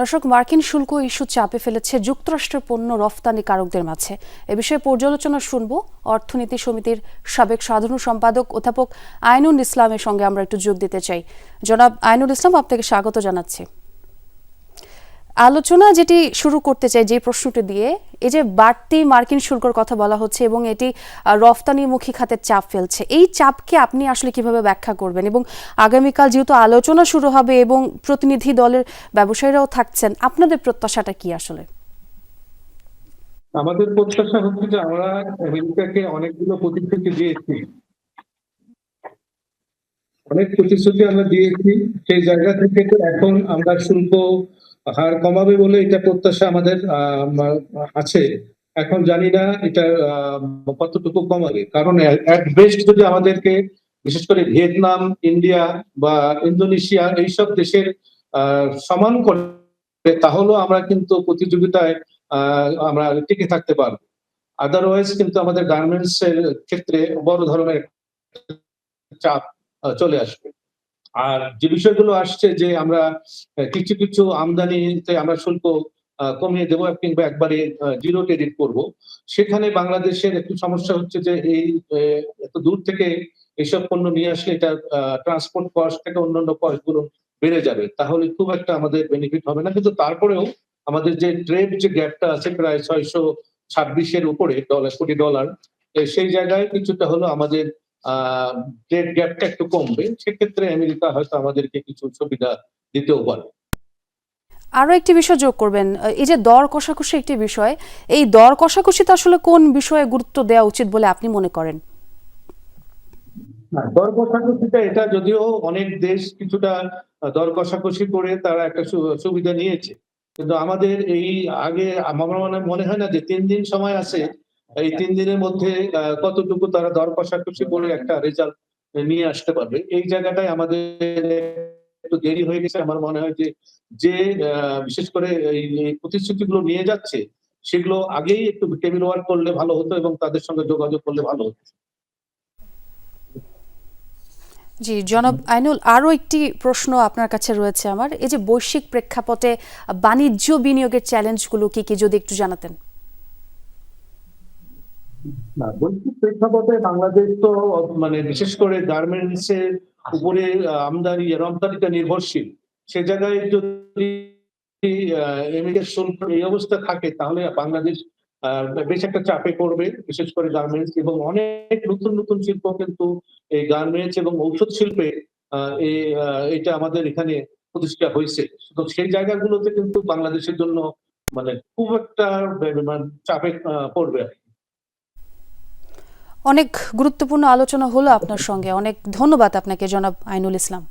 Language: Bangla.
দর্শক, মার্কিন শুল্ক ইস্যু চাপে ফেলেছে যুক্তরাষ্ট্রের পণ্য রফতানিকারকদের মাঝে। এ বিষয়ে পর্যালোচনা শুনব অর্থনীতি সমিতির সাবেক সাধারণ সম্পাদক, অধ্যাপক আইনুল ইসলামের সঙ্গে আমরা একটু যোগ দিতে চাই। জনাব আইনুল ইসলাম, আপনাকে স্বাগত জানাচ্ছি। আলোচনা যেটি শুরু করতে চাই যে প্রশ্নটি দিয়ে এই যে বাড়তি মার্কিন শুল্কর কথা বলা হচ্ছে এবং এটি রফতানিমুখী খাতের চাপ ফেলছে, এই চাপকে আপনি আসলে কীভাবে ব্যাখ্যা করবেন? এবং আগামীকাল যেহেতু আলোচনা শুরু হবে এবং প্রতিনিধি দলের ব্যবসায়ীরাও থাকছেন, আপনাদের প্রত্যাশাটা কি আসলে? আমাদের প্রত্যাশা হচ্ছে যে আমরা আমেরিকাকে অনেকগুলো প্রতিশ্রুতি দিয়েছি। অনেক প্রতিশ্রুতি আমরা দিয়েছি, সেই জায়গা থেকে এখন আমরা শুল্ক হার কমাবে বলে এটা প্রত্যাশা আমাদের আছে। এখন জানি না এটা কতটুকু কমাবে। কারণ যদি আমাদেরকে, বিশেষ করে ভিয়েতনাম, ইন্ডিয়া বা ইন্দোনেশিয়া এইসব দেশের সমান করে, তাহলেও আমরা কিন্তু প্রতিযোগিতায় আমরা টিকে থাকতে পারব। আদারওয়াইজ কিন্তু আমাদের গার্মেন্টস এর ক্ষেত্রে বড় ধরনের চাপ চলে আসবে। আর যে বিষয়গুলো আসছে যে আমরা কিছু কিছু আমদানিতে আমরা শুল্ক কমিয়ে দেবো কিংবা একবারে জিরো ক্রেডিট করব। সেখানে বাংলাদেশের একটু সমস্যা হচ্ছে যে এই এত দূর থেকে এইসব পণ্য নিয়ে আসলে এটা ট্রান্সপোর্ট কস্ট থেকে অন্যান্য কস্টগুলো বেড়ে যাবে। তাহলে খুব একটা আমাদের বেনিফিট হবে না। কিন্তু তারপরেও আমাদের যে ট্রেড যে গ্যাপটা আছে প্রায় ছয়শো ছাব্বিশের উপরে ডলার কোটি ডলার সেই জায়গায় কিছুটা হলো আমাদের ট্রেড গ্যাপটা একটু কমবে সেক্ষেত্রে আমেরিকা হয়তো আমাদেরকে কিছু সুবিধা দিতেও পারে। আরও একটি বিষয় যোগ করবেন এই যে দর কষাকষি একটি বিষয় এই দর কষাকষিতে আসলে কোন বিষয়ে গুরুত্ব দেওয়া উচিত বলে আপনি মনে করেন? দর কষাকষিটা এটা যদিও অনেক দেশ কিছুটা দর কষাকষি করে তারা একটা সুবিধা নিয়েছে। কিন্তু আমাদের এই আগে আমার মনে মনে হয় না যে তিন দিন সময় আছে এই তিন দিনের মধ্যে কতটুকু তারা দর কষাকষি করে একটা রেজাল্ট নিয়ে আসতে পারবে। এই জায়গাটায় আমাদের একটু দেরি হয়ে গেছে। আমার মনে হয় যে যে বিশেষ করে এই এই প্রতিশ্রুতিগুলো নিয়ে যাচ্ছে সেগুলো আগেই একটু টেবিল ওয়ার্ক করলে ভালো হতো এবং তাদের সঙ্গে যোগাযোগ করলে ভালো হতো। জি জনাব আইনুল আরও একটি প্রশ্ন আপনার কাছে রয়েছে আমার। এই যে বৈশ্বিক প্রেক্ষাপটে বাণিজ্য বিনিয়োগের চ্যালেঞ্জগুলো কি কি যদি একটু জানাতেন। না প্রেক্ষাপটে বাংলাদেশ তো মানে বিশেষ করে গার্মেন্টস এর উপরে আমদানি, রপ্তানিটা নির্ভরশীল সে জায়গায় যদি এই অবস্থা থাকে, তাহলে বাংলাদেশ বেশ একটা চাপে পড়বে, বিশেষ করে গার্মেন্টস এবং অনেক নতুন নতুন শিল্প কিন্তু এই গার্মেন্টস এবং ঔষধ শিল্পে এটা আমাদের এখানে প্রতিষ্ঠা হয়েছে তো সেই জায়গাগুলোতে কিন্তু বাংলাদেশের জন্য মানে খুব একটা মানে চাপে পড়বে আর। অনেক গুরুত্বপূর্ণ আলোচনা হলো আপনার সঙ্গে। অনেক ধন্যবাদ আপনাকে জনাব আইনুল ইসলাম।